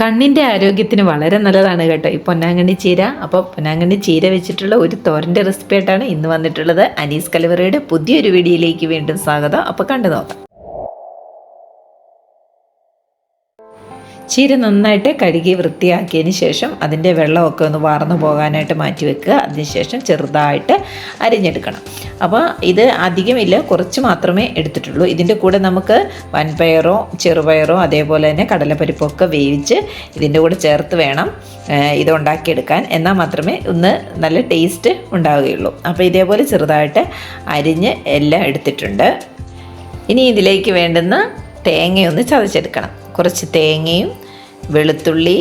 കണ്ണിന്റെ ആരോഗ്യത്തിന് വളരെ നല്ലതാണ് കേട്ടോ. ഈ പൊന്നാങ്കണ്ണി ചീര. അപ്പോൾ പൊന്നാങ്കണ്ണി ചീര വെച്ചിട്ടുള്ള ഒരു തോരന്റെ റെസിപ്പി ആയിട്ടാണ് ഇന്ന് വന്നിട്ടുള്ളത്. അനീസ് കലവറയുടെ പുതിയൊരു വീഡിയോയിലേക്ക് വീണ്ടും സ്വാഗതം. അപ്പോൾ കണ്ടു നോക്കാം. ചീര നന്നായിട്ട് കഴുകി വൃത്തിയാക്കിയതിന് ശേഷം അതിന്റെ വെള്ളമൊക്കെ ഒന്ന് വാർന്നു പോകാനായിട്ട് മാറ്റി വെക്കുക. അതിനുശേഷം ചെറുതായിട്ട് അരിഞ്ഞെടുക്കണം. അപ്പോൾ ഇത് അധികമില്ല കുറച്ച് മാത്രമേ എടുത്തിട്ടുള്ളൂ. ഇതിന്റെ കൂടെ നമുക്ക് വൻപയറോ ചെറുപയറോ അതേപോലെ തന്നെ കടലപ്പരിപ്പൊക്കെ വേവിച്ച് ഇതിന്റെ കൂടെ ചേർത്ത് വേണം ഇത് ഉണ്ടാക്കിയെടുക്കാൻ. എന്നാൽ മാത്രമേ ഒന്ന് നല്ല ടേസ്റ്റ് ഉണ്ടാവുകയുള്ളൂ. അപ്പോൾ ഇതേപോലെ ചെറുതായിട്ട് അരിഞ്ഞ് എല്ലാം എടുത്തിട്ടുണ്ട്. ഇനി ഇതിലേക്ക് വേണ്ടുന്ന തേങ്ങയൊന്ന് ചതച്ചെടുക്കണം. കുറച്ച് തേങ്ങയും വെളുത്തുള്ളി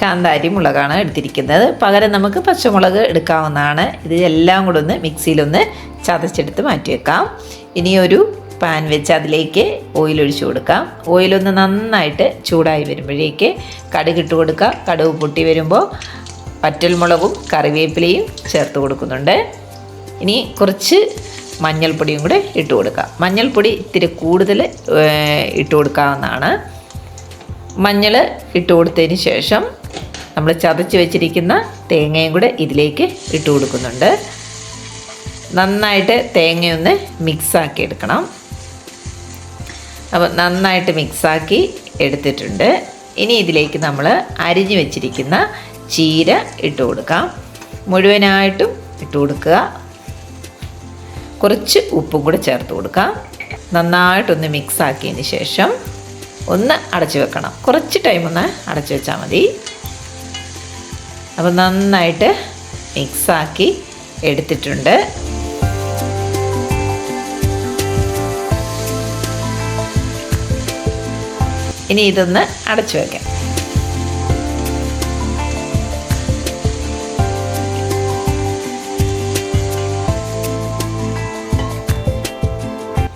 കാന്താരി മുളകാണ് എടുത്തിരിക്കുന്നത്. പകരം നമുക്ക് പച്ചമുളക് എടുക്കാവുന്നതാണ്. ഇത് എല്ലാം കൂടെ ഒന്ന് മിക്സിയിലൊന്ന് ചതച്ചെടുത്ത് മാറ്റി വെക്കാം. ഇനി ഒരു പാൻ വെച്ച് അതിലേക്ക് ഓയിൽ ഒഴിച്ചു കൊടുക്കാം. ഓയിലൊന്ന് നന്നായിട്ട് ചൂടായി വരുമ്പോഴേക്ക് കടുക് ഇട്ട് കൊടുക്കുക കടുക് പൊട്ടി വരുമ്പോൾ പറ്റൽമുളകും കറിവേപ്പിലയും ചേർത്ത് കൊടുക്കുന്നുണ്ട്. ഇനി കുറച്ച് മഞ്ഞൾപ്പൊടിയും കൂടെ ഇട്ട് കൊടുക്കാം. മഞ്ഞൾപ്പൊടി ഇത്തിരി കൂടുതൽ ഇട്ട് കൊടുക്കാവുന്നതാണ്. മഞ്ഞൾ ഇട്ട് കൊടുത്തതിന് ശേഷം നമ്മൾ ചതച്ച് വെച്ചിരിക്കുന്ന തേങ്ങയും കൂടെ ഇതിലേക്ക് ഇട്ട് കൊടുക്കുന്നുണ്ട്. നന്നായിട്ട് തേങ്ങയൊന്ന് മിക്സാക്കി എടുക്കണം. അപ്പോൾ നന്നായിട്ട് മിക്സാക്കി എടുത്തിട്ടുണ്ട്. ഇനി ഇതിലേക്ക് നമ്മൾ അരിഞ്ഞു വെച്ചിരിക്കുന്ന ചീര ഇട്ട് കൊടുക്കാം. മുഴുവനായിട്ടും ഇട്ട് കൊടുക്കുക. കുറച്ച് ഉപ്പും കൂടെ ചേർത്ത് കൊടുക്കാം. നന്നായിട്ടൊന്ന് മിക്സാക്കിയതിന് ശേഷം ഒന്ന് അടച്ചു വെക്കണം. കുറച്ച് ടൈം ഒന്ന് അടച്ചു വെച്ചാൽ മതി. അപ്പോൾ നന്നായിട്ട് മിക്സാക്കി എടുത്തിട്ടുണ്ട്. ഇനി ഇതൊന്ന് അടച്ചു വെക്കാം.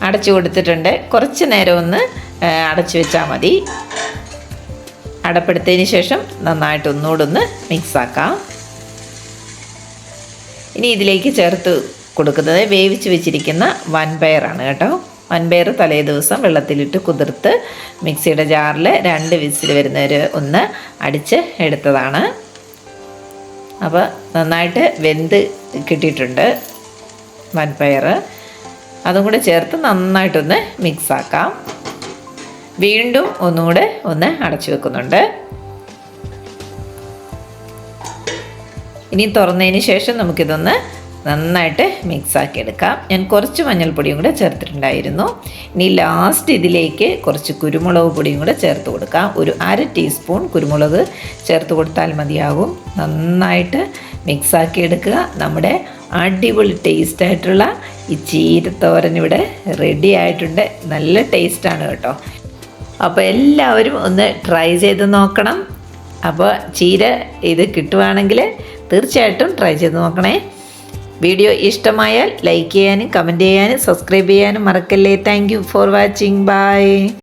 അടച്ചു കൊടുത്തിട്ടുണ്ട്. കുറച്ച് നേരം ഒന്ന് അടച്ചു വെച്ചാൽ മതി. അടപ്പെടുത്തതിന് ശേഷം നന്നായിട്ട് ഒന്നുകൂടെ ഒന്ന് മിക്സാക്കാം ഇനി ഇതിലേക്ക് ചേർത്ത് കൊടുക്കുന്നത് വേവിച്ച് വെച്ചിരിക്കുന്ന വൻപയറാണ് കേട്ടോ. വൻപയർ തലേ ദിവസം വെള്ളത്തിലിട്ട് കുതിർത്ത് മിക്സിയുടെ ജാറിൽ രണ്ട് വിസിൽ വരുന്നവർ ഒന്ന് അടിച്ച് എടുത്തതാണ്. അപ്പോൾ നന്നായിട്ട് വെന്ത് കിട്ടിയിട്ടുണ്ട് വൻപയർ. അതും കൂടെ ചേർത്ത് നന്നായിട്ടൊന്ന് മിക്സ് ആക്കാം. വീണ്ടും ഒന്നുകൂടെ ഒന്ന് അടച്ചു വെക്കുന്നുണ്ട്. ഇനി തുറന്നതിന് ശേഷം നമുക്കിതൊന്ന് നന്നായിട്ട് മിക്സാക്കി എടുക്കാം. ഞാൻ കുറച്ച് മഞ്ഞൾപ്പൊടിയും കൂടെ ചേർത്തിട്ടുണ്ടായിരുന്നു. ഇനി ലാസ്റ്റ് ഇതിലേക്ക് കുറച്ച് കുരുമുളക് പൊടിയും കൂടെ ചേർത്ത് കൊടുക്കാം. ഒരു അര ടീസ്പൂൺ കുരുമുളക് ചേർത്ത് കൊടുത്താൽ മതിയാകും. നന്നായിട്ട് മിക്സാക്കി എടുക്കുക. നമ്മുടെ അടിപൊളി ടേസ്റ്റ് ആയിട്ടുള്ള ഈ ചീരത്തോരൻ ഇവിടെ റെഡി ആയിട്ടുണ്ട്. നല്ല ടേസ്റ്റാണ് കേട്ടോ. അപ്പോൾ എല്ലാവരും ഒന്ന് ട്രൈ ചെയ്ത് നോക്കണം. അപ്പോൾ ചീര ഇത് കിട്ടുവാണെങ്കിൽ തീർച്ചയായിട്ടും ട്രൈ ചെയ്ത് നോക്കണേ. വീഡിയോ ഇഷ്ടമായാൽ ലൈക്ക് ചെയ്യാനും കമന്റ് ചെയ്യാനും സബ്സ്ക്രൈബ് ചെയ്യാനും മറക്കല്ലേ. Thank for watching bye